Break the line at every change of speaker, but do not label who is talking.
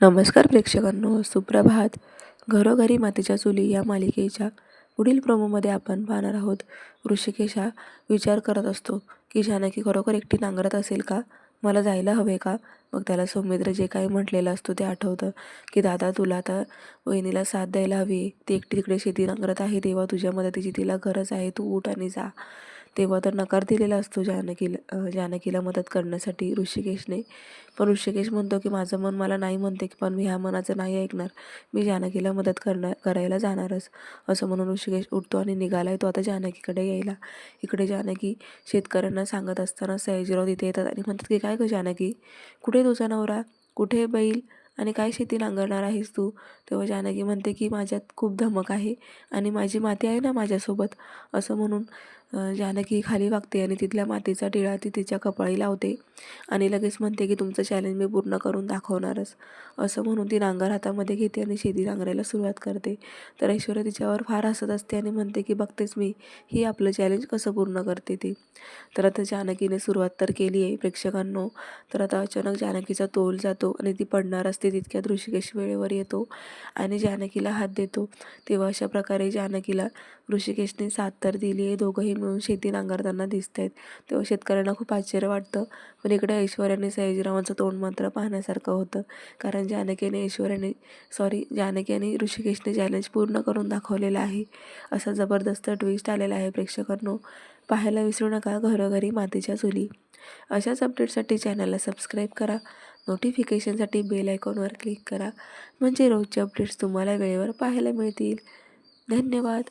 नमस्कार प्रेक्षकांनो सुप्रभात. घरोघरी मातीच्या चुली या मालिकेच्या पुढील प्रोमोमध्ये आपण पाहणार आहोत. ऋषिकेश हा विचार करत असतो की जानकी खरोखर एकटी नांगरत असेल का? मला जायला हवे का? मग त्याला सौमित्र जे काही म्हटलेलं असतं ते आठवतं की दादा तुला आता वहिनीला साथ द्यायला हवी. ती एकटी तिकडे शेती नांगरत आहे. तेव्हा तुझ्या मदतीची तिला गरज आहे. तू उठ आणि जा. तेव्हा तर नकार दिलेला असतो जानकीला जानकीला मदत करण्यासाठी ऋषिकेशने. पण ऋषिकेश म्हणतो की माझं मन मला नाही म्हणते की पण मी ह्या मनाचं नाही ऐकणार. मी जानकीला मदत करणार करायला जाणारच. असं म्हणून ऋषिकेश उठतो आणि निघालाय तो आता जानकीकडे यायला. इकडे जानकी शेतकऱ्यांना सांगत असताना सयाजीराव तिथे येतात आणि म्हणतात की काय गं जानकी? कुठे तुझा नवरा? कुठे बैल? आणि काय शेती नांगरणार आहेस तू? तेव्हा जानकी म्हणते की माझ्यात खूप धमक आहे आणि माझी माती आहे ना माझ्यासोबत. असं म्हणून जानकी खाली वागते आणि तिथल्या मातीचा टिळा ती तिच्या कपाळी लावते आणि लगेच म्हणते की तुमचं चॅलेंज मी पूर्ण करून दाखवणारच. असं म्हणून ती नांगर हातामध्ये घेते आणि शेती नांगरायला सुरुवात करते. तर ऐश्वर्या तिच्यावर फार हसत असते आणि म्हणते की बघतेच मी ही आपलं चॅलेंज कसं पूर्ण करते ती? तर आता जानकीने सुरुवात तर केली आहे प्रेक्षकांनो. तर आता अचानक जानकीचा तोल जातो आणि ती पडणार असते तितक्यात ऋषिकेश वेळेवर येतो आणि जानकीला हात देतो. तेव्हा अशा प्रकारे जानकीला ऋषिकेशने साथ तर दिली आहे दोघंही म्हणून शेती नांगरताना दिसत आहेत तेव्हा शेतकऱ्यांना खूप आश्चर्य वाटतं. पण इकडे ऐश्वर्याने सयाजीरावांचं तोंड मात्र पाहण्यासारखं होतं. कारण जानकीने ऐश्वर्याने सॉरी जानकी आणि ऋषिकेशने चॅलेंज पूर्ण करून दाखवलेलं आहे. असा जबरदस्त ट्विस्ट आलेला आहे प्रेक्षकांनो. पाहायला विसरू नका घरोघरी मातीच्या चुली. अशाच अपडेटसाठी चॅनलला सबस्क्राईब करा. नोटिफिकेशनसाठी बेल आयकॉनवर क्लिक करा. म्हणजे रोजचे अपडेट्स तुम्हाला वेळेवर पाहायला मिळतील. धन्यवाद.